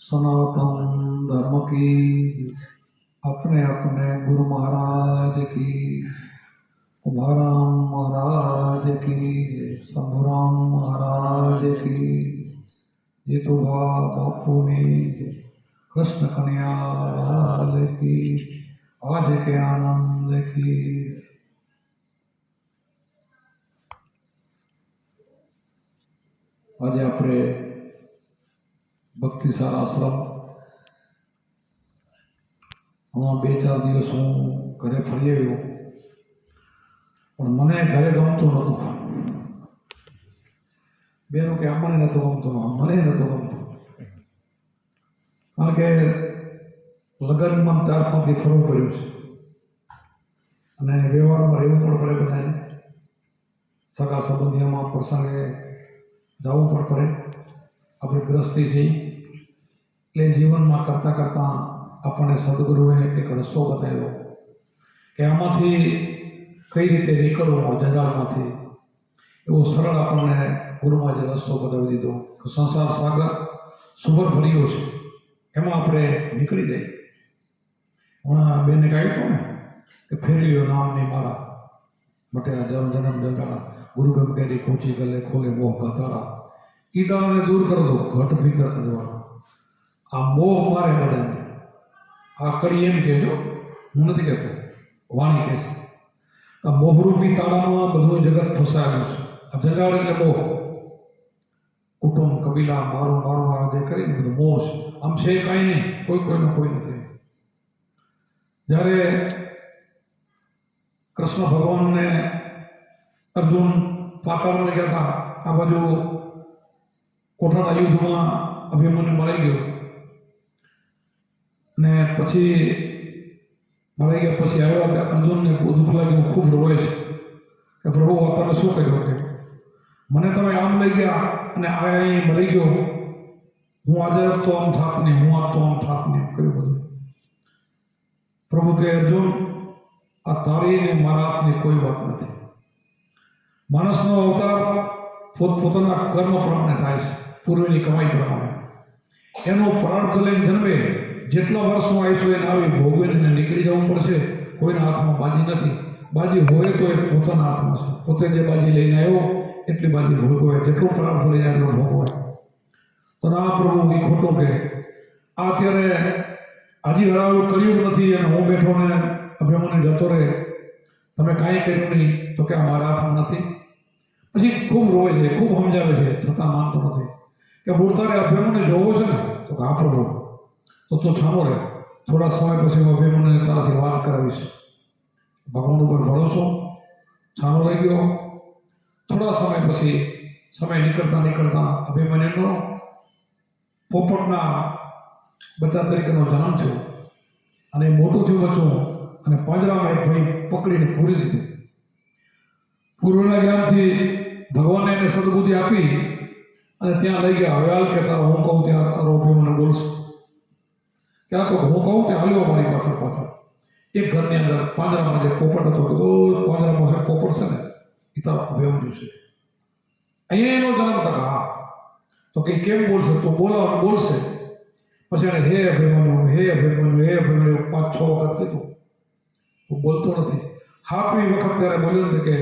सनातन धर्म की अपने अपने गुरु महाराज की कुमाराम महाराज की शंभुराम महाराज की जीतुभा बापू ने कृष्ण कन्या लाल की आज के आनंद की આજે આપણે ભક્તિસાર આશ્રમ. હમણાં બે ચાર દિવસ હું ઘરે ફરી આવ્યો. પણ મને ઘરે ગમતું નહોતું. બેનો કે આપણને નહોતું ગમતું મને નહોતું ગમતું. કારણ કે લગ્નમાં ચાર પાંચથી ફરવું પડ્યું છે. અને વ્યવહારમાં રહેવું પણ પડે બધાને. સગા સંબંધીઓમાં પ્રસંગે જવું પણ પડે. આપણે ગ્રસ્તી છીએ. એટલે જીવનમાં કરતાં કરતાં આપણને સદગુરુએ એક રસ્તો બતાવ્યો કે આમાંથી કઈ રીતે નીકળવું જંજાળમાંથી. એવો સરળ આપણને ગુરુમાં જે રસ્તો બતાવી દીધો સંસાર સાગર સુગર ભર્યો છે. એમાં આપણે નીકળી જઈએ. હમણાં બેને કહ્યું ને કે ફેરવ્યો નામની માટે આ જન્મ જન્મ, જંજાળા, ગુરુ ગમ કેરી ખોચી ગલે, ખોલે મોહ ગતારા કીટાને દૂર કરો દો ઘટ ફિકર કરવાનો. આ મોહ મારે બધાને આ કડી એમ કહેજો. હું નથી કહેતો. વાણી કહેશે આ મોહરૂપી તાળામાં બધું જગત ફસાયેલું છે. આ જગાડ એટલે મોહ. કુટુંબ, કબીલા, મારું મારું આ જે કરીને બધું મોહ છે. આમ છે કાંઈ નહીં. કોઈ કોઈનું કોઈ નથી. જ્યારે કૃષ્ણ ભગવાનને અર્જુન પાતાળમાં ગયા હતા, આ બાજુ કોઠાના યુદ્ધમાં અભિમન્યુ મળી ગયો. ને પછી મળી ગયા પછી આવ્યા કે અર્જુનને દુઃખ લાગ્યું ખૂબ રોવે છે. કે પ્રભુ તમે શું કર્યું કે મને તમે આમ લઈ ગયા અને આ અહીં મળી ગયો. હું આજે તો આમ થાક નહીં, હું આ તો આમ થાક નહીં કર્યું બધું. પ્રભુ કે અર્જુન, આ તારી ને મારા હાથની કોઈ વાત નથી. માણસનો અવતાર પોતપોતાના કર્મ પ્રમાણે થાય છે, પૂર્વની કમાઈ પ્રમાણે. એનો પ્રાર્થ લઈને જન્મે. જેટલા વર્ષમાં આવીશું એને આવી, ભોગવીને નીકળી જવું પડશે. કોઈના હાથમાં બાજી નથી. બાજી હોય તો એ પોતાના હાથમાં છે. પોતે જે બાજી લઈને આવ્યો, એટલી બાજી ભોગવે જેટલું પ્રાર્થ લઈને એટલો ભોગવાય. તો ના પ્રભુ એ ખોટો કે આ અત્યારે હજી હરાવું કર્યું નથી અને હું બેઠો ને અભિમાની જતો રહે. તમે કાંઈ કર્યું નહીં, તો કે મારા હાથમાં નથી. પછી ખૂબ રોવે છે, ખૂબ સમજાવે છે, છતાં માનતો નથી. કે મૂળતારે અભિમાને જોવો છે ને, તો કે આ પ્રભુ. તો તું છાનો રહે થોડા સમય પછી હું અભિમાનને તારાથી વાત કરાવીશ. ભગવાન ઉપર ભરોસો? છાનો રહી ગયો? થોડા સમય પછી, સમય નીકળતા નીકળતા અભિમાન્યુનો પોપટના બચ્ચા તરીકેનો જન્મ થયો. અને મોટું થયું બચ્ચું અને પાંજરામાં એક ભાઈ પકડીને પૂરી દીધું પૂર્વના જ્ઞાનથી ભગવાને એને સદબુદ્ધિ આપી અને ત્યાં લઈ ગયા. હવે હાલ કે તારો હું કહું ત્યાં તારો અભિમાન મને બોલશે. ક્યાં તો હું કહું ત્યાં હાલ્યો મારી પાછળ પાછળ. એક ઘરની અંદર પાંજરામાં જે પોપટ હતો કે રોજ પાંજરામાં જે પોપટ છે ને, એ તારો અભિમન્યુ છે અહીંયા એનો જન્મ થયો. હા. તો કે કેમ બોલશે? તો બોલાવાનું બોલશે. પછી એને હે અભિમન્યુ હે અભિમન્યુ હે અભિમન્યુ, પાંચ છ વખત કીધું. હું બોલતો નથી. હાથમી વખત ત્યારે બોલ્યો નથી કે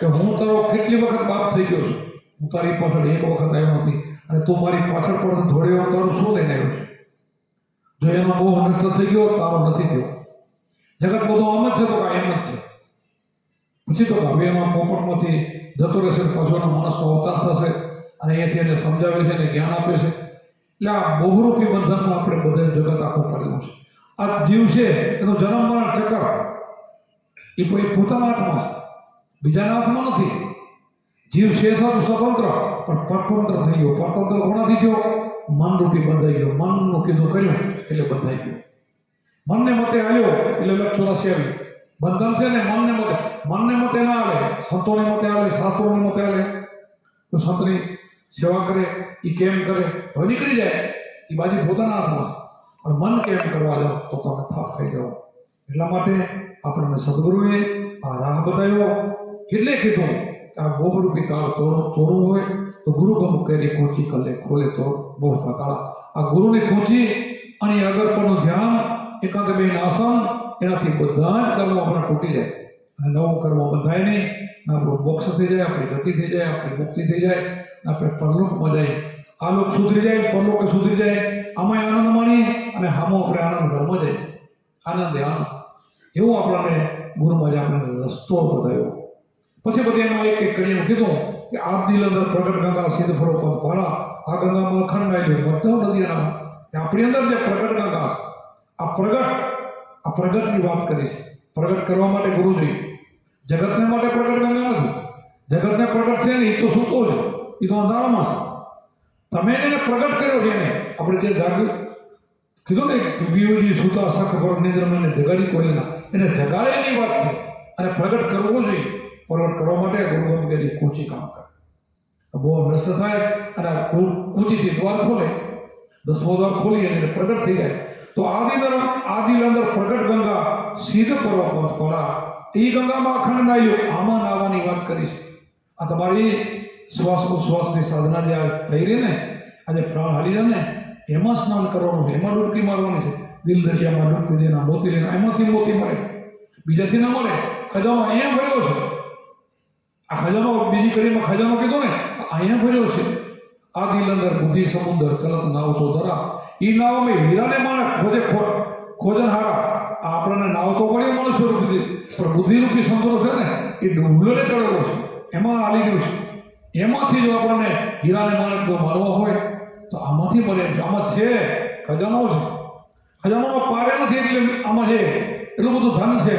કે હું તારો કેટલી વખત બાપ થઈ ગયો છું? હું તારી પાછળ એક વખત આવ્યો નથી. અને તું મારી પાછળ પણ દોડ્યો તારું શું લઈને આવ્યો છે? જો એમાં બહુ નષ્ટ થઈ ગયો તારો નથી થયો. જગત બધું આમ જ છે તો કાંઈ એમ જ છે. પછી તો હવે એમાં પોપટમાંથી જતો રહેશે પાછો એનો માણસનો અવતાર થશે અને એથી એને સમજાવે છે અને જ્ઞાન આપે છે. એટલે આ બહુરૂપી બંધનમાં આપણે બધે જગત આખું પડેલું છે. આ જીવ છે એનો જન્મ મરણ ચક્કર. એ કોઈ પોતાના હાથમાં છે. બીજાના હાથમાં નથી. જીવ છે સ્વતંત્ર, પણ પરતંત્ર થઈ ગયો. પરતંત્ર કોનાથી થયો? મન રૂપી બંધાઈ ગયો. મનનું કીધું કર્યું, એટલે બંધાઈ ગયો. મનને મતે આવ્યો એટલે લક્ષ ચોરાસી આવી. બંધન છે ને, મનને મતે. મનને મતે ના આવે સંતોને મતે આવે શાસ્ત્રોને મતે આવે તો સંતની સેવા કરે એ કેમ કરે? તો નીકળી જાય. એ બાજુ પોતાના હાથમાં છે. પણ મન કેમ કરવા જાઓ તો તમે થાપ થઈ જાઓ. એટલા માટે આપણને સદગુરુએ આ રાહ બતાવ્યો. એટલે કીધું કે આ બહુરૂપી કાળ તોડ તોડવું હોય તો ગુરુ ગમ કરી કૂંચી કલે ખોલે તો બહુ પતાળા આ ગુરુની કૂંચી અને અગરપણનું ધ્યાન એકાંત બે આસન, એનાથી બધા જ કર્મો આપણા તૂટી જાય. અને નવું કર્મ બંધાય નહીં. આપણું મોક્ષ થઈ જાય, આપણી ગતિ થઈ જાય, આપણી મુક્તિ થઈ જાય આપણે પરલોકમાં જાય. આ લોક સુધરી જાય, પરલોક સુધરી જાય. આમાં આનંદ માણીએ અને હામો આપણે આનંદ ઘરમાં જાય. આનંદ આનંદ. એવું આપણને ગુરુમાં જ આપણને રસ્તો બતાવ્યો. પછી બધી એમાં એક એક કરીને કીધું કે આ દિલ અંદર પ્રગટ ગંગા સિદ્ધ ફરો પંથ વાળા આ ગંગામાં અખંડ આવ્યું બધા નદી નામ. કે આપણી અંદર જે પ્રગટ ગંગા છે, આ પ્રગટ, આ પ્રગટની વાત કરી છે. પ્રગટ કરવા માટે ગુરુ જોઈએ. જગતને માટે પ્રગટ ગંગા નથી. જગતને પ્રગટ છે ને એ તો સૂતો છે એ તો અંધારામાં છે. તમે એને પ્રગટ કર્યો છે એને, આપણે જે જાગ્યું કીધું ને સુતા સખ પર એને જગાડી કોઈ એને જગાડેની વાત છે. અને પ્રગટ કરવો જોઈએ. પ્રગટ કરવા માટે ગુરુ ગંગેરી કૂચી કામ કરે. બહુ નષ્ટ થાય અને આ કૂચીથી દ્વાર ખોલે, દસમો દ્વાર ખોલી અને પ્રગટ થઈ જાય. તો આદિ દર આદિ અંદર પ્રગટ ગંગા સીધ પર્વ પંથ પડા એ ગંગામાં અખંડ નાયું આમાં નાવાની વાત કરી છે. આ તમારી શ્વાસ ઉશ્વાસની સાધના જે થઈ રહી ને, આજે પ્રાણ હાલી ને, એમાં સ્નાન કરવાનું છે, એમાં ડૂબકી મારવાની છે. દિલ દરિયામાં ડૂબકી દેના મોતી લેના એમાંથી મોતી મળે બીજાથી ના મળે ખજામાં અહીંયા ભર્યો છે. આ ખજાનો બીજી કડીમાં ખજાનો કીધો ને અહીંયા ભર્યો છે. આ દિલ અંદર બુદ્ધિ સમુદ્ર ચલત નાવ તો ધરા. એ નાવ મેં હીરાને માણસ ખોજે ખોટ. ખોજન હારા. આપણને નાવ તો પડ્યો માણસ રૂપી પણ બુદ્ધિરૂપી સમુદ્ર છે ને, એ ડુંગળને ચડેલો છે. એમાં આલી ગયું છે. એમાંથી જો આપણને હીરાને માણસ જો મારવા હોય, તો આમાંથી મળે. આમાં છે ખજાનો છે ખજાનો પારે નથી એટલે આમાં છે. એટલું બધું ધન છે.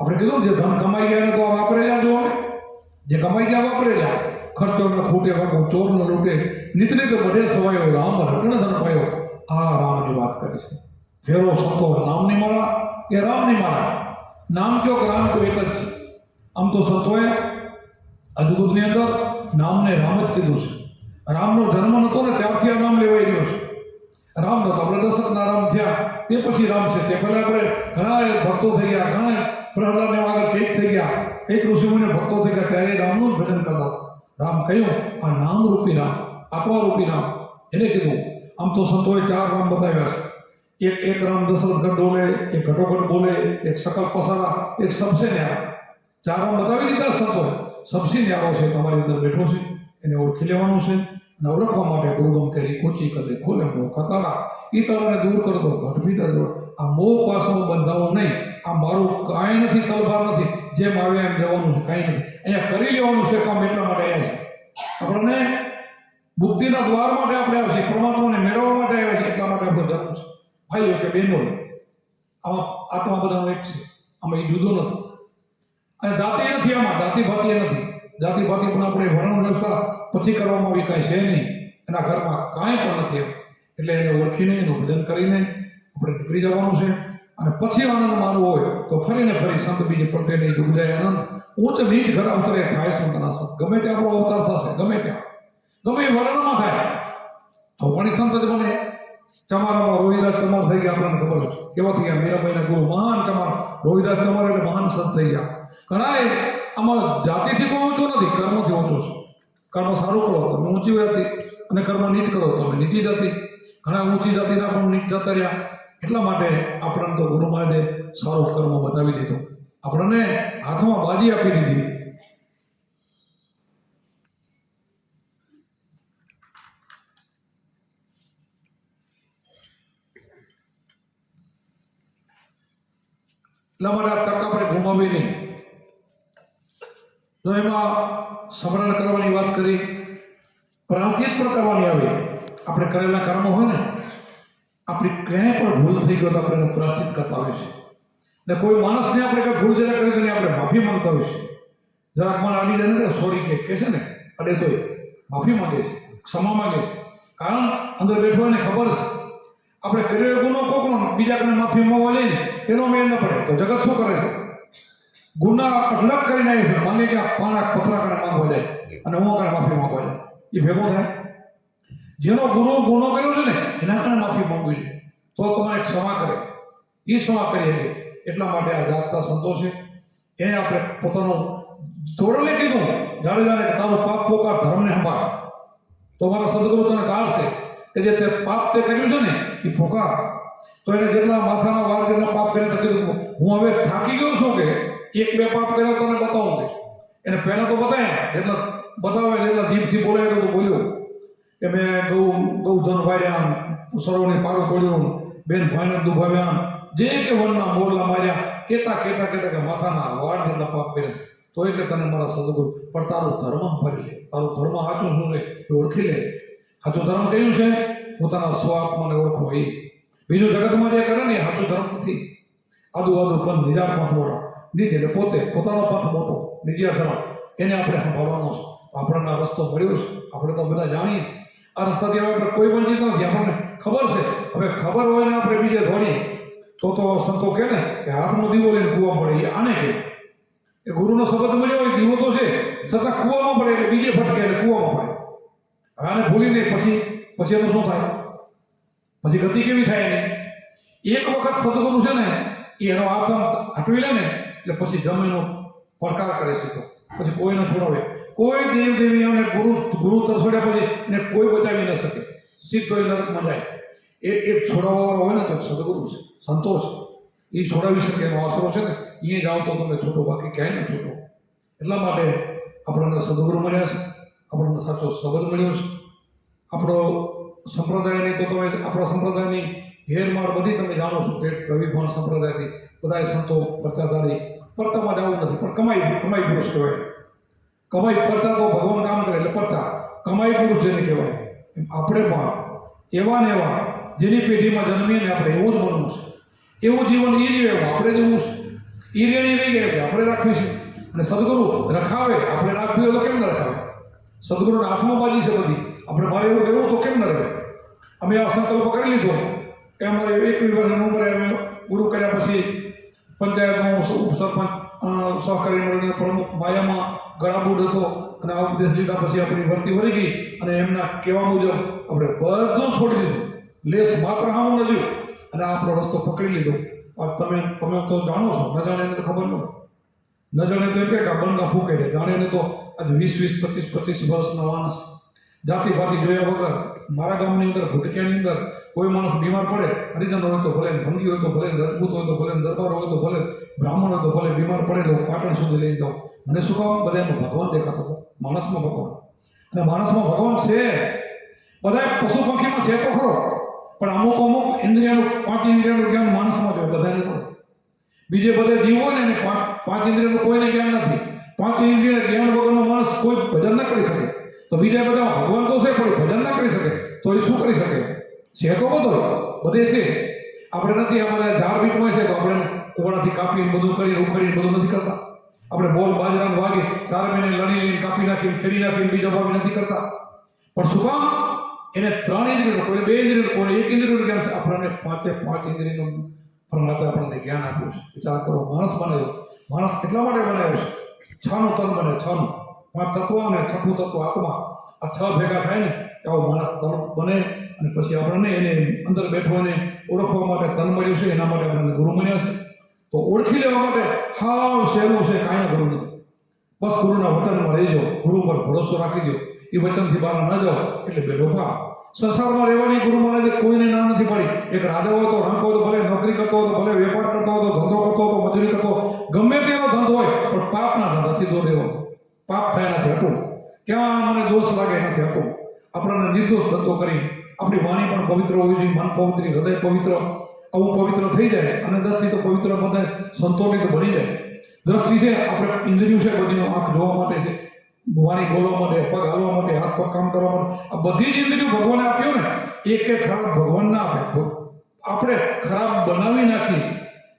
આપણે કીધું જે ધન કમાઈ ગયા તો વાપરેલા જો જે કમાઈ ગયા વાપરેલા ખર્ચો ન ખૂટે વાગો ચોર ન લૂટે નિત તો બધે સવાયો, રામ રટણ ધન પાયો. આ રામની વાત કરી છે. ફેરો સંતો નામની માળા એ રામની માળા? નામ કયો કે રામ તો એક જ છે? આમ તો સંતોએ અદભુતની અંદર નામને રામ જ કીધું છે. રામનો જન્મ નહોતો ને ત્યારથી આ નામ લેવાઈ ગયો છે. રામ નહોતો, આપણે દશરથના રામ થયા, તે પછી રામ છે. તે પહેલા આપણે ઘણા ભક્તો થઈ ગયા, ઘણા પ્રહલાદને આગળ કેક થઈ ગયા. એક ઋષિમુનિ ભક્તો થઈ ગયા. ત્યારે રામનું ભજન કરતા. રામ કહ્યું, આ નામ રૂપી નામ આપવા રૂપી નામ એને કીધું, આમ તો સંતોએ ચાર રામ બતાવ્યા છે. એક એક રામ દશરથ ગઢ બોલે, એક ઘટોઘટ બોલે, એક સકલ પસારા, એક સબસે ન્યારા. ચાર રામ બતાવી દીધા સંતોએ. સબસે ન્યારો છે, તમારી અંદર બેઠો છે. એને ઓળખી લેવાનું છે અને ઓળખવા માટે દુર્ગમ કરી ઊંચી કરે ખોલે મોહ કતારા એ તમને દૂર કરી દો, ઘટ ભીતર દો. આ મોહ પાસમાં બંધાવું નહીં. આ મારું કાંઈ નથી તલભાર નથી. જેમ આવે એમ જવાનું છે, કાંઈ નથી. અહીંયા કરી લેવાનું છે કામ એટલા માટે આવ્યા છે. આપણને બુદ્ધિના દ્વાર માટે આપણે આવ્યા છીએ, પરમાત્માને મેળવવા માટે આવ્યા છે એટલા માટે આપણે જવું છે. ભાઈઓ કે બહેનો આમાં આત્મા બધાનો એક છે. આમાં એ જુદો નથી. અને જાતિ નથી આમાં, જાતિ ભાતી નથી. જાતિ ભાતી પણ આપણે વર્ણન રચતા પછી કરવામાં આવી કાંઈ છે નહીં. એના ઘરમાં કાંઈ પણ નથી એટલે એને ઓળખીને, એનું ભજન કરીને આપણે નીકળી જવાનું છે. અને પછી આનંદ માનવો હોય તો ફરીને ફરી સંત બીજે પ્રત્યેની ડૂબજાય આનંદ ઉચ્ચ બીજ ઘર અવતરે થાય સંતના સંત. ગમે ત્યાં આપણો અવતાર થશે, ગમે ત્યાં. ગમે વર્ણમાં થાય. તો પણ સંત જ બને. ચમારામાં રોહિદાસ ચમાર થઈ ગયા, આપણને ખબર કેવા થઈ ગયા? મીરાબાઈના ગુરુ મહાન ચમાર. રોહિદાસ ચમાર એટલે મહાન સંત થઈ ગયા. ઘણા એ આમાં જાતિથી પણ ઊંચો નથી, કર્મથી ઊંચો છે. કર્મ સારું કરો તમે ઊંચી જાતિ અને કર્મ નીચ કરો તમે નીચી જાતિ. ઘણા ઊંચી જાતિના પણ નીચ જતા રહ્યા. એટલા માટે આપણને તો ગુરુ મહારાજે સારું કર્મ બતાવી દીધું. આપણને હાથમાં બાજી આપી દીધી. એટલા માટે આ તક આપણે ગુમાવી નહીં. તો એમાં સ્મરણ કરવાની વાત કરી પ્રાંતિત પણ કરવાની આવે. આપણે કરેલા કર્મો હોય ને આપણી ક્યાંય પણ ભૂલ થઈ ગયો તો આપણે પ્રાચિત કરતા હોય છે ને કોઈ માણસને આપણે કંઈ ભૂલ જરા કરી આપણે માફી માંગતા હોય છે જરાક મને આવી જાય ને સોરી કે કહે છે ને? અડે તો માફી માંગે છે, ક્ષમા માંગે છે. કારણ અંદર બેઠો એને ખબર છે. આપણે કર્યો ગુનો કોકનો, બીજા કને માફી માંગવા જઈએ એનો મેળ ન પડે. તો જગત શું કરે છે? ગુના અટલક કરીને માંગે કે પાણા પથરા કરે માંગવા જાય. અને હું કને માફી માંગવા જાય. એ ભેગો થાય. જેનો ગુનો ગુનો કર્યો છે ને, એના કને માફી માંગવી છે. તો તમારે ક્ષમા કરે. એ ક્ષમા કરી શકે. એટલા માટે આ જાગતા સંતો છે. એને આપણે પોતાનું થોડોને કીધું કે તારો પાપ પોકાર ધર્મને સંભાળ. તો મારા સદગુરુ તને કાઢશે કે જે તે પાપ તે કર્યું છે ને, એ પોકાર. તો એને જેટલા માથાના વાળ, જેટલા પાપ કર્યા કીધું હું હવે થાકી ગયો છું કે એક બે પાપ કર્યા તને બતાવું એને પહેલા તો બતાવ્યા એટલા બતાવે એટલા દીપથી બોલાય તો બોલ્યો. કે મેં ગૌ ગૌધન વાર્યા સરોને પારો તોડ્યો બેન ભાઈને દુભાવ્યા જે કે વનના મોરલા માર્યા કેતા કેતા કેતા કે માથાના વાળ જેટલા પાપ કર્યા છે. તો એ કે તને મારા સદગુરુ, પણ તારું ધર્મ ભરી લે. તારું ધર્મ સાચું શું છે? એ ઓળખી લે. સાચું ધર્મ કયું છે? પોતાના સ્વાત્માને ઓળખો એ. બીજું જગતમાં જે કરે ને એ સાચું ધર્મ નથી. આદુ આદુ પણ નિજાર પથ મોટો નીતિ એટલે પોતે, પોતાનો પથ મોટો, નિજિયા ધર્મ. એને આપણે સંભાળવાનો છે. આપણને રસ્તો મળ્યો છે. આપણે તો બધા જાણીએ છીએ. આ રસ્તાથી હવે કોઈ વંચિત નથી. આપણને ખબર છે. હવે ખબર હોય ને આપણે બીજે ધોની તો તો સંતો કહે ને કે હાથનો દીવો લઈને કૂવા પડે આને કહે. એ ગુરુનો શબ્દ મળ્યો હોય, દીવો તો છે. છતાં કૂવામાં પડે એટલે બીજે ફટકે એટલે કૂવામાં પડે. આને ભૂલીને પછી પછી એનું શું થાય? પછી ગતિ કેવી થાય એની? એક વખત સદગુરુ છે ને, એ એનો હાથ આમ હટવી લે ને, એટલે પછી જમીનો પડકાર કરે છે તો. પછી કોઈને છોડાવે. કોઈ દેવ દેવી અને ગુરુ ગુરુ તરસોડ્યા પછી એને કોઈ બચાવી ન શકે. સીધો એ નરકમાં જાય. એ એક છોડાવવાવાળો હોય ને તો સદગુરુ છે સંતોષ એ છોડાવી શકે એનો આશરો છે ને એ જાઓ તો તમે છૂટો, બાકી ક્યાંય ન છૂટો. એટલા માટે આપણને સદગુરુ મળ્યા છે, આપણને સાચો સંબંધ મળ્યો છે. આપણો સંપ્રદાયની તો તમે આપણા સંપ્રદાયની ઘેરમાર બધી તમે જાણો છો કે રવિભણ સંપ્રદાયથી બધાય સંતો પ્રચારધારી પરતામાં જવું નથી, પણ કમાઈ કમાઈ પુરુષ કહેવાય. કમાઈ પડતા તો ભગવાન કામ કરે એટલે પડતા. કમાઈ પુરુષ જેને કહેવાય. આપણે પણ એવા ને એવા જેની પેઢીમાં જન્મીએ ને આપણે એવું જ બનવું છે. એવું જીવન એ જીવે આપણે જેવું છે. એ રેણી રહી ગયા એટલે આપણે રાખવી છે. અને સદગુરુ રખાવે આપણે રાખવી હોય તો કેમ ન રખાવે? સદગુરુના હાથમાં બાજી છે બધી. આપણે મારે એવું રહેવું તો કેમ ન રહે અમે આ સંકલ્પ કરી લીધો. કે અમારે એક વર્ષની ઉંમરે અમે ગુરુ કર્યા પછી પંચાયતમાં અ, સહકારી મંડળના પ્રમુખ માયામાં ગળાબુડ હતો અને આ ઉપદેશ લીધા પછી આપણી ભરતી વળી ગઈ અને એમના કહેવા મુજબ આપણે બધું છોડી દીધું. લેસ માત્ર હામું ન જોયું. અને આપણો રસ્તો પકડી લીધો. આ તમે તમે તો જાણો છો, ન જાણે તો ખબર ન. ન જાણે તો કહે કે આ ફૂકે છે. જાણીને તો આજે વીસ વીસ, પચીસ પચીસ વર્ષના માણસ જાતિ ભાતિ જોયા વગર મારા ગામની અંદર ભૂટક્યાની અંદર કોઈ માણસ બીમાર પડે, હરિજન હોય તો ભલે, ભંગી હોય તો ભલે રજપૂત હોય તો ભલે, દરબાર હોય તો ભલે, બ્રાહ્મણ હોય તો ભલે, બીમાર પડે તો પાટણ સુધી લઈ જાઓ મને શું કહો? બધા ભગવાન દેખાતો હતો. માણસમાં ભગવાન. અને માણસમાં ભગવાન છે. બધા પશુ પંખીમાં છે તો ખરો. પણ અમુક અમુક ઇન્દ્રિયાનું, પાંચ ઇન્દ્રિયાનું જ્ઞાન માણસમાં છે બધાને બીજે બધે જીવ હોય ને પાંચ પાંચ ઇન્દ્રિયનું કોઈને જ્ઞાન નથી. પાંચ ઇન્દ્રિય જ્ઞાન વગરનો માણસ કોઈ ભજન ન કરી શકે. તો બીજા બધા ભગવાન તો છે, પણ ભજન ના કરી શકે. તો એ શું કરી શકે? છે તો બધો, બધે છે. આપણે નથી અમારે ઝાડ બીટમાં છે, તો આપણે કોવડાથી કાપીને બધું કરીને ઉખડીને બધું નથી કરતા. આપણે બોલ બાજરાનું વાગે ચાર મહિને લણી લઈને કાપી નાખીને ખેડી નાખીને બીજા ભાગ નથી કરતા. પણ શું કામ? એને ત્રણ ઇન્દ્રિયો, કોઈ બે ઇન્દ્રિયો, કોઈ એક ઇન્દ્રિયનું જ્ઞાન છે? આપણને પાંચે પાંચ ઇન્દ્રિયનું પરમાત્મા આપણને જ્ઞાન આપ્યું છે. વિચાર કરો, માણસ બનાવ્યો માણસ એટલા માટે બનાવ્યો છે. છનું તન બને, છનું. પાંચ તત્વો અને છઠ્ઠું તત્વ આત્મા. આ છ ભેગા થાય ને આવો માણસ બને અને પછી આપણને એને અંદર બેઠવાને ઓળખવા માટે તન મળ્યું છે, એના માટે આપણને ગુરુ મળ્યા છે. તો ઓળખી લેવા માટે હાવ સહેલું છે, કાંઈ ગુરુ નથી. બસ ગુરુના વચનમાં રહેજો, ગુરુ પર ભરોસો રાખી દો. એ વચનથી બહાર ન જાઓ, એટલે બેઠો થા. સંસારમાં રહેવાની ગુરુ મહારાજે કોઈને ના નથી પાડી. એક રાજા હોય તો રંગ હોય ભલે, નોકરી કરતો હોય ભલે, વેપાર કરતો હોય તો ધંધો કરતો હોય મજૂરી કરતો ગમે તેવો ધંધો હોય, પણ પાપના ધંધાથી દૂર રહેવો પાપ થાય નથી હતું ક્યાં મને દોષ લાગે નથી હતું આપણને નિર્દોષ ધંધો કરી, આપણી વાણી પણ પવિત્ર હોવી જોઈએ, મન પવિત્ર, હૃદય પવિત્ર. આવું પવિત્ર થઈ જાય અને દ્રષ્ટિ તો પવિત્ર બધા સંતોની બની જાય. દ્રષ્ટિ છે, આપણે ઇન્દ્રિયું છે, બધીનો આંખ જોવા માટે છે. વાણી બોલવા માટે, પગ હાલવા માટે, હાથ પગ કામ કરવા માટે. આ બધી જ ઇન્દ્રિયો ભગવાને આપ્યો ને, એક એક ખરાબ ભગવાન ના આપે. આપણે ખરાબ બનાવી નાખીએ છીએ.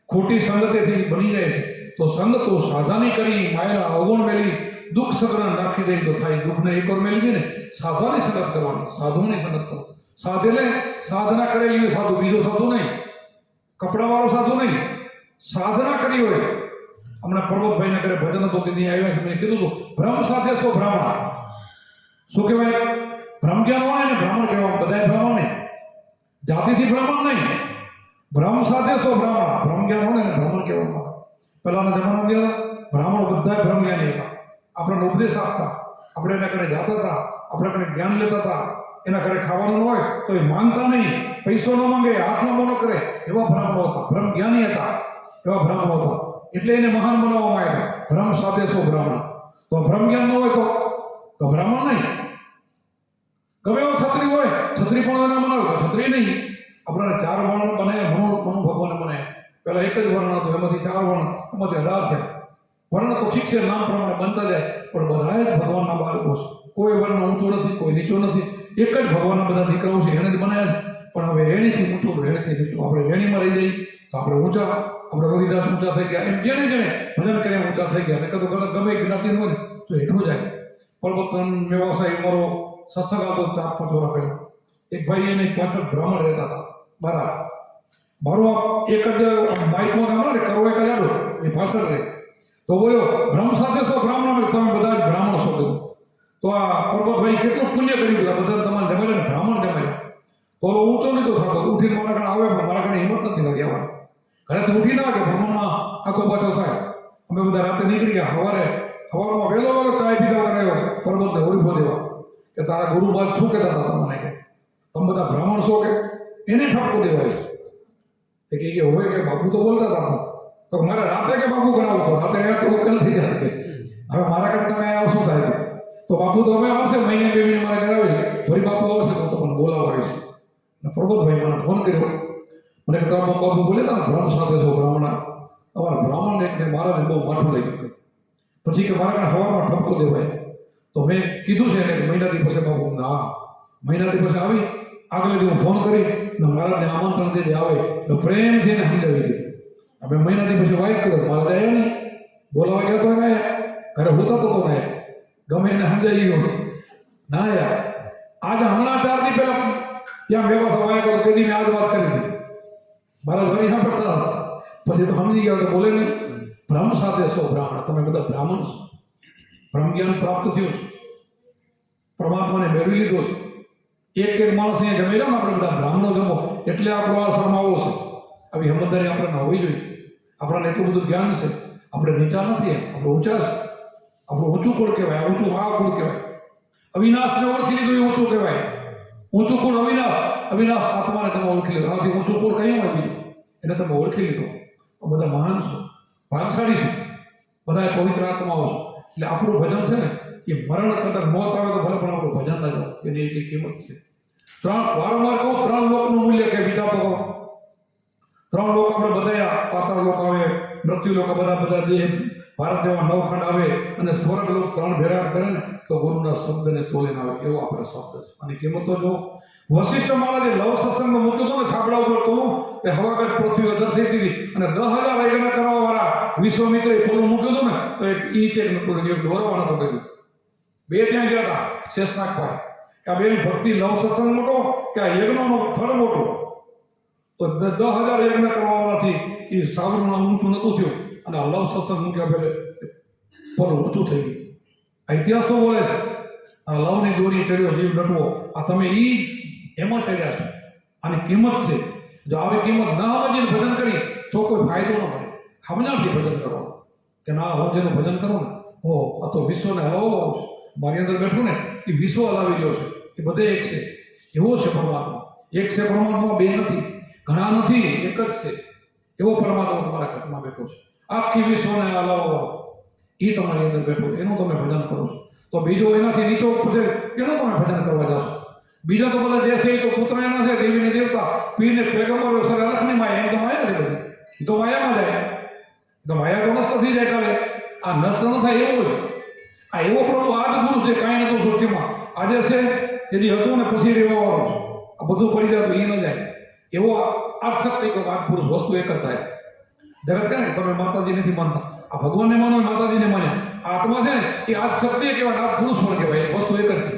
ખોટી સંગતેથી બની જાય છે. તો સંગ તો સાધાની કરી માયેલા અવગુણ મેળવી દુઃખ સગરણ નાખી દે તો થાય દુઃખને એક વાર મેળવી ને સાધવાની સંગત કરવાની સાધુની સંગત કરો સાધેલે સાધના કરેલી હોય સાધુ બીજો સાધુ નહીં કપડાવાળો સાધુ નહીં સાધના કરી હોય હમણાં પર્વતભાઈને ઘરે ભજન હતો તેથી આવ્યા છે મેં કીધું હતું ભ્રમ સાથે સો બ્રાહ્મણ શું કહેવાય ભ્રમ જ્ઞાન હોય ને બ્રાહ્મણ કહેવાય બધાય બ્રાહ્મણ નહીં જાતિથી બ્રાહ્મણ નહીં ભ્રમ સાથે સો બ્રાહ્મણ ભ્રમ જ્ઞાન હોય ને બ્રાહ્મણ કહેવામાં આવે પહેલાના જમાનામાં કેવા બ્રાહ્મણ બધા ભ્રમ જ્ઞાની હતા આપણને ઉપદેશ આપતા, આપણે એના ઘરે જાતા હતા, આપણે ઘરે જ્ઞાન લેતા હતા. એના ઘરે ખાવાનું હોય તો એ માંગતા નહીં. પૈસો ન માંગે, હાથ લાંબો ન કરે. એવા બ્રાહ્મણો હતા. બ્રહ્મ જ્ઞાની હતા. એવા બ્રાહ્મણો હતા. એટલે એને મહાન બનાવવામાં આવ્યા. બ્રહ્મ સાથે સો બ્રાહ્મણ તો બ્રહ્મ જ્ઞાન ન હોય તો તો બ્રાહ્મણ નહીં. ગમે એવો છત્રી હોય, છત્રી પણ એના બનાવે છત્રી નહીં. આપણા ચાર વર્ણ બને, મનો મનુ ભગવાન બને. પહેલા એક જ વર્ણ હતું, એમાંથી ચાર વર્ણ, એમાંથી અઢાર છે. વર્ણ તો ઠીક છે, નામ પ્રમાણે બનતા જાય, પણ બધા જ ભગવાનના બાળકો છે. કોઈ વર્ણ ઊંચો નથી, કોઈ નીચો નથી. એક જ ભગવાનના બધા દીકરાઓ છે એને જ બનાવ્યા છે. પણ હવે રેણીથી ઊંચું રેણીથી નીચું. આપણે રેણીમાં રહી જઈએ, તો આપણે ઊંચા, આપણે રોહિદાસ ઊંચા થઈ ગયા. એમ જેને જેને ભજન કર્યા, ઊંચા થઈ ગયા. નકર તો ગલત ગમે એક જ્ઞાતિ હોય ને, તો હેઠું જાય પરબતન વ્યવસાય મારો, સત્સંગ આવતો ચાર પાંચ વર્ષ પહેલા એક ભાઈ એની પાછળ બ્રાહ્મણ રહેતા હતા બરાબર મારો આ એક જ બાઇકમાં ગામડો ને કરવો એક જ આડો એ પાછળ રહે. તો બોલો, બ્રહ્મ સાથે સો બ્રાહ્મણ તમે બધા જ બ્રાહ્મણ છો તો આ પર્વતભાઈ કેટલું પુણ્ય કર્યું આ બધા તમારે જમાડે ને બ્રાહ્મણ જમાડે તો ઓલો ઊંચો નતો થતો. ઉઠીને મારા કારણે આવે, પણ મારા કારણે હિંમત નથી લાગી આવવાની. ઘરેથી ઉઠી ના કે ભ્રમણમાં આખો પાછો થાય. અમે બધા રાતે નીકળી ગયા. સવારે સવારમાં વહેલો વહેલો ચાય પીધા વગર આવ્યો. પર્વતને ઓળખો દેવા. કે તારા ગુરુ બાદ શું કહેતા હતા તમને કે? તમે બધા બ્રાહ્મણ છો કે? એને ઠપકો દેવાય તે કે કે હોય કે બાપુ તો બોલતા હતા. તો મારે રાતે કે બાપુ કરાવું? તો રાતે આવ્યા તો ઉકેલ થઈ જાય હવે મારા કરતા આવ્યા શું થાય તો બાપુ તો હવે આવશે, મહિને બે મહિને મારે કરાવી ફરી બાપુ આવશે, તો તમને બોલાવવા આવીશ પ્રબોધભાઈ મને ફોન કર્યો. મને તારા બાપુ બોલે તા બ્રહ્મ સાથે છો, બ્રાહ્મણ. અમારા બ્રાહ્મણને એટલે મારા બહુ માથું લઈ ગયું પછી કે મારા હવામાં ઠપકો દેવાય. તો મેં કીધું છે કે મહિનાથી પછી બાપુ ના, મહિનાથી પછી આવી. આગલે હું ફોન કરી ને મારાને આમંત્રણ દે આવે. તો પ્રેમથી એને સમજાવી દીધું હવે મહિનાથી પછી વાઇફ કર્યો મારે દયા નહીં બોલાવા ગયો તો મેં ઘરે હું તો મેં ગમે એને સમજાઈ ગયો ના યાર, આજે હમણાં ચાર દી પહેલા ત્યાં વ્યવસ્થા વાયા કર્યો તેથી મેં આજ વાત કરી હતી મારા વળી સાંભળતા હશે. પછી તો સમજી ગયા તો બોલે નહીં. બ્રહ્મ સાથે સો બ્રાહ્મણ. તમે બધા બ્રાહ્મણ છો. બ્રહ્મ જ્ઞાન પ્રાપ્ત થયું છે. પરમાત્માને મેળવી લીધો છે. એક એક માણસ અહીંયા જમી લો ને આપણે બધા બ્રાહ્મણો જમો. એટલે આપણો આશ્રમ શ્રમ આવો છે. આવી સમજદારી આપણને હોવી જોઈએ. આપણને એટલું બધું જ્ઞાન છે. આપણે નીચા નથી આપણે ઊંચા છે. આપણું ઊંચું કુળ કહેવાય? ઊંચું આ કુળ કહેવાય? અવિનાશને ઓળખી લીધું એ ઊંચું કહેવાય. ઊંચું કુળ અવિનાશ. અવિનાશ આત્માને તમે ઓળખી લીધો. આનાથી ઊંચું કુળ કહ્યું હોય એને તમે ઓળખી લીધો. બધા મહાન છો. ભાગશાળી છો. બધા પવિત્ર આત્માઓ છો. એટલે આપણું ભજન છે ને, એ મરણ કદાચ મોત આવે તો ભલે પણ આપણું ભજન ના જાઓ. એની એટલી કિંમત છે. ત્રણ, વારંવાર કહું, ત્રણ લોકનું મૂલ્ય કે વિચાર તો કરો ત્રણ લોકો આપણે બધા પાતાળ લોક આવે, મૃત્યુ લોકો બધા બધા દેહ ભારત જેવા નવખંડ આવે અને સ્વર્ગ લોક ત્રણ ભેરા કરે ને, તો ગુરુના શબ્દને ના આવે એવો આપણે શબ્દ છે. અને કિંમતો જો વશિષ્ઠ મહારાજે લવ સત્સંગમાં મૂક્યો હતો ને છાપડા ઉપર તો તે હવાગત પૃથ્વી અધર થઈ હતી. અને દસ હજાર યજ્ઞ કરવા વાળા વિશ્વમિત્રે પોલું મૂક્યું હતું ને, તો એક ઈ એક નતું એક દોરવાનો તો કહ્યું બે ત્યાં ગયા હતા શેષનાગ ભાઈ કે આ બેન ભક્તિ લવ સત્સંગ મોટો, કે આ યજ્ઞનો ફળ મોટો. તો દસ હજાર યજ્ઞ કરવામાંથી એ સાવરનું ઊંચું નતું થયું. અને લવ સત્સંગ મૂક્યા પહેલે પર ઊંચું થઈ ગયું. આ શું બોલે છે, આ લવની દોરી ચડ્યો, જીવ ડટવો આ તમે એ એમાં ચડ્યા છો. આની કિંમત છે. જો આવી કિંમત ન સમજીને ભજન કરી, તો કોઈ ફાયદો ન મળે. સમજણથી ભજન કરો. કે ના, હું જેનું ભજન કરું ને હો આ તો વિશ્વને હલાવો મારી અંદર બેઠું ને, એ વિશ્વ હલાવી ગયો છે. એ બધે એક છે. એવો છે પરમાત્મા. એક છે પરમાત્મા, બે નથી. ઘણા નથી એક જ છે. એવો પરમાત્મા તમારા ઘટમાં બેઠો છે. આખી વિશ્વને હલાવો. એ તમારી અંદર બેઠો છે. એનું તમે ભજન કરો છો. તો બીજો એનાથી નીચો પૂછે એનું તમે ભજન કરવા જાશો. બીજા તો બધા જે છે એ તો પુત્ર એના છે, દેવીને દેવતા. પીરને પેગમ્બર સર, અલખની માયા. એમ તો માયા છે બધી. એ તો માયામાં જાય. તો માયા તો નષ્ટ થઈ જાય કાલે. આ નષ્ટ ન થાય એવો છે આ એવો પ્રભુ આજ ગુરુ છે, કાંઈ નતું સૃષ્ટિમાં. આજે છે, તેથી હતું ને પછી રહેવા વાળો છે. આ બધું પડી જાય તો એ ન જાય. એવો આ શક્તિ તો આ પુરુષ વસ્તુ એક જ થાય જગત કહે ને તમે માતાજી નથી માનતા આ ભગવાનને માનો ને માતાજીને માન્યા આ આત્મા છે ને એ આજ શક્તિ કહેવાય આ પુરુષ પણ કહેવાય એ વસ્તુ એક જ છે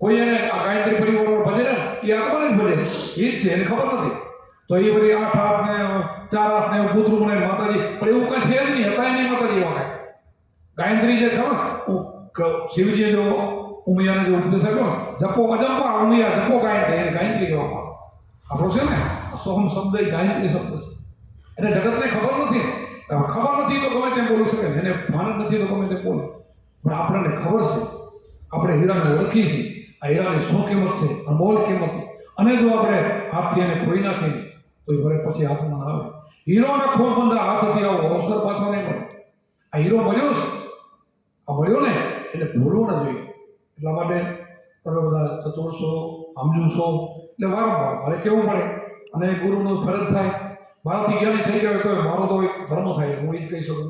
કોઈ એને આ ગાયત્રી પરિવાર ભજે ને એ આત્માને જ ભજે એ જ છે એને ખબર નથી તો એ બધી આઠ હાથ ને ચાર હાથ ને કૂતરું ને માતાજી પણ એવું કઈ છે જ નહીં હતા નહીં માતાજી એવા કાંઈ ગાયત્રી જે ખબર ઉ- ક- શિવજીએ જો ઉમિયાને જો ઉપદેશ આપ્યો જપો અજંપા ઉમિયા જપો ગાયત્રી એને ગાયત્રી કહેવામાં આવે. આપણો છે ને? સોહમ શબ્દ એ ગાયત્રી શબ્દ છે. એને જગતને ખબર નથી. ખબર નથી તો ગમે તેમ બોલી શકે એને ભાન નથી તો ગમે તેમ બોલે. પણ આપણને ખબર છે. આપણે હીરાને ઓળખી છીએ. આ હીરાની શું કિંમત છે? અનમોલ કિંમત છે. અને જો આપણે હાથથી એને ખોઈ નાખીએ, તો એ ભલે પછી હાથમાં આવે. હીરોના ખો બંધા હાથથી આવો, અવસર પાછો નહીં મળે. આ હીરો મળ્યો છે. આ મળ્યો ને એટલે ભૂલવું ન જોઈએ. એટલા માટે તમે બધા ચતુર છો સમજુ એટલે વારંવાર મારે કેવું પડે, અને ગુરુનું ફરજ થાય, મારાથી જ્ઞાની થઈ ગયો તો મારો તો એક ધર્મ થાય, હું એ જ કહી શકું.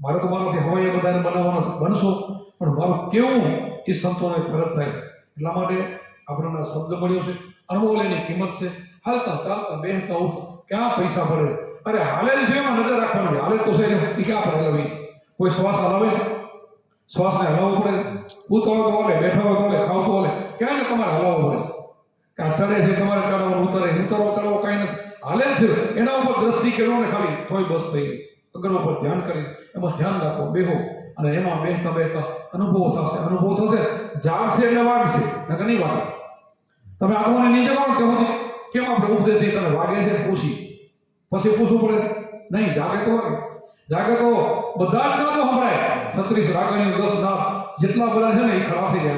મારે તો મારાથી હવાઈ બધાને બનાવવાનો બનશો, પણ મારું કેવું એ સંતોને ફરજ થાય છે. એટલા માટે આપણને શબ્દ મળ્યો છે અનુભવ એની કિંમત છે, હાલતા ચાલતા બેહતા તો ક્યાં પૈસા ભરે? અરે હાલે છે એમાં નજર રાખવાની, હાલે તો છે, એ ક્યાં પર હલાવી છે? કોઈ શ્વાસ હલાવે છે? શ્વાસને હલાવવું પડે? ઉતો હોય તો હાલે બેઠો હોય તો હાલે, ખાવતો હાલે ક્યાં તમારે હલાવવું પડે? કે આ ચડે છે, તમારે ચડવાનું ઉતરે. ઉતરવો ચડવો કાંઈ નથી. હાલે છે. એના ઉપર દ્રષ્ટિ કરો ને ખાલી, તોય બસ થઈ ગઈ. અગર ઉપર ધ્યાન કરી એમાં ધ્યાન રાખો, બેહો. અને એમાં બેસતા બેસતા અનુભવ થશે. અનુભવ થશે, જાગશે એટલે વાગશે. નકર નહીં વાગે તમે આગળ નહીં જવાનું કે હું કેમ આપણે ઉપદેશથી તને વાગે છે પૂછી. પછી પૂછવું પડે. નહીં, જાગે તો વાગે. જાગે તો બધા જ નાદો સંભળાય. છત્રીસ રાગણીઓ, દસ નાદ જેટલા બધા છે ને એ ખરાબ થઈ જાય.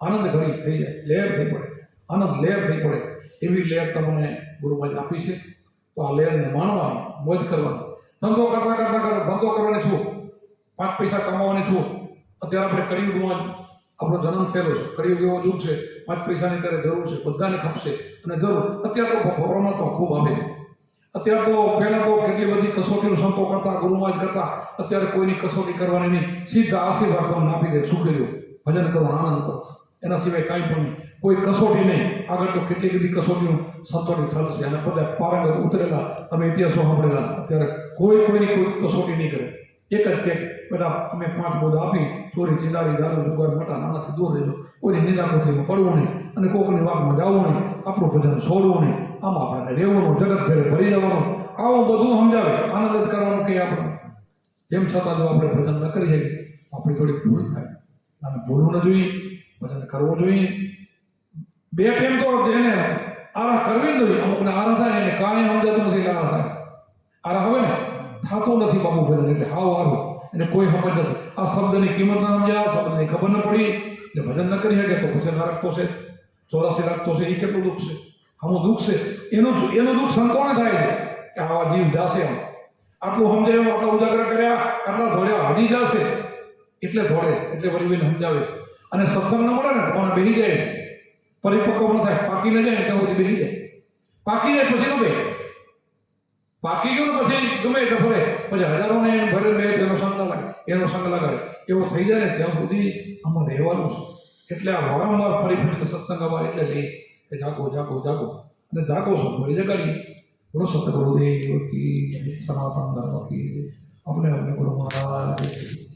આનંદ ઘડી થઈ જાય. લહેર થઈ પડે. આનંદ લહેર થઈ પડે. એવી લહેર તમને ગુરુમાં આપી છે. તો આ લહેરને માણવાની, મોજ કરવાની. ધંધો કરતા કરતા કરતા ધંધો કરવાની છું. પાંચ પૈસા કમાવાની છું. અત્યારે આપણે કળિયુગમાં આપણો જન્મ થયેલો છે. કળિયુગ એવો યુગ છે. પાંચ પૈસાની ત્યારે જરૂર છે. બધાને ખપશે. અને જરૂર. અત્યારે તો પરમાત્મા ખૂબ આપે છે. અત્યારે તો પહેલાં તો કેટલી બધી કસોટીઓ સંતો કરતા ગુરુમાં જ કરતા. અત્યારે કોઈની કસોટી કરવાની નહીં. સીધા આશીર્વાદ તમને આપી દે. શું કર્યું? ભજન કરો, આનંદ કરો. એના સિવાય કાંઈ પણ નહીં. કોઈ કસોટી નહીં. આગળ તો કેટલી બધી કસોટીઓ સંતોની થલ છે. અને બધા પારંગત ઉતરેલા તમે ઇતિહાસો સાંભળેલા છે. અત્યારે કોઈ કોઈની કોઈ કસોટી નહીં કરે. એક જ કે બધા અમે પાંચ બોધ આપી, ચોરી ચિંદારી દારૂ, જુગાર, મોટા, નાનાથી દૂર રહેજો. કોઈની નિંદાકોથી પડવું નહીં. અને કોઈની વાતમાં જવું નહીં. આપણું ભજન છોડવું નહીં. આમાં આપણે રહેવાનું, જગત ફેરે ભરી જવાનું. આવું બધું સમજાવે. આનંદ જ કરવાનું કે આપણે. તેમ છતાં જો આપણે ભજન ન કરીએ આપણી થોડીક ભૂલ થાય. અને ભૂલવું ન જોઈએ. ભજન કરવું જોઈએ બે ટાઈમ તો જેને આરાહ કરવી જોઈએ અમુકને આરાહ થાય એને કાંઈ સમજાતું નથી એટલે આરાહ થાય આરાહ હવે ને થતું નથી બાબુ ભજન એટલે હાવ હારું એને કોઈ ખબર નથી આ શબ્દની કિંમત ના સમજ્યા શબ્દની ખબર ન પડી એટલે ભજન ન કરી શકે તો પછી ના રાખતો છે ચોરાસી રાખતો છે એ કેટલું દુઃખ છે આનું દુઃખ છે એનું એનું દુઃખ સંતોને થાય છે કે આવા જીવ જાશે આમ આટલું સમજાયું આટલા ઉજાગર કર્યા આટલા ધોળ્યા હજી જશે એટલે ધોળે એટલે વળી સમજાવે છે અને સત્સંગ ન મળે ને પણ બેહી જાય છે. પરિપક્વ ન થાય, પાકી ન જાય ત્યાં સુધી બેસી જાય. પાકી જાય, પછી ન બે પાકી ગયો પછી ગમે એટલે ફરે. પછી હજારોને એને ભરે બે એનો સંગ ન લાગે. એનો સંગ લગાડે એવો થઈ જાય ને ત્યાં સુધી આમાં રહેવાનું છે. એટલે આ વારંવાર ફરી ફરીને સત્સંગ અમારે એટલે લે છે કે જાગો જાગો જાગો. અને જાગો છો ફરી જગાડી બોલો, સતગુરુદેવ કી સનાતન ધર્મ કી. આપણે અમને ગુરુ મહારાજ.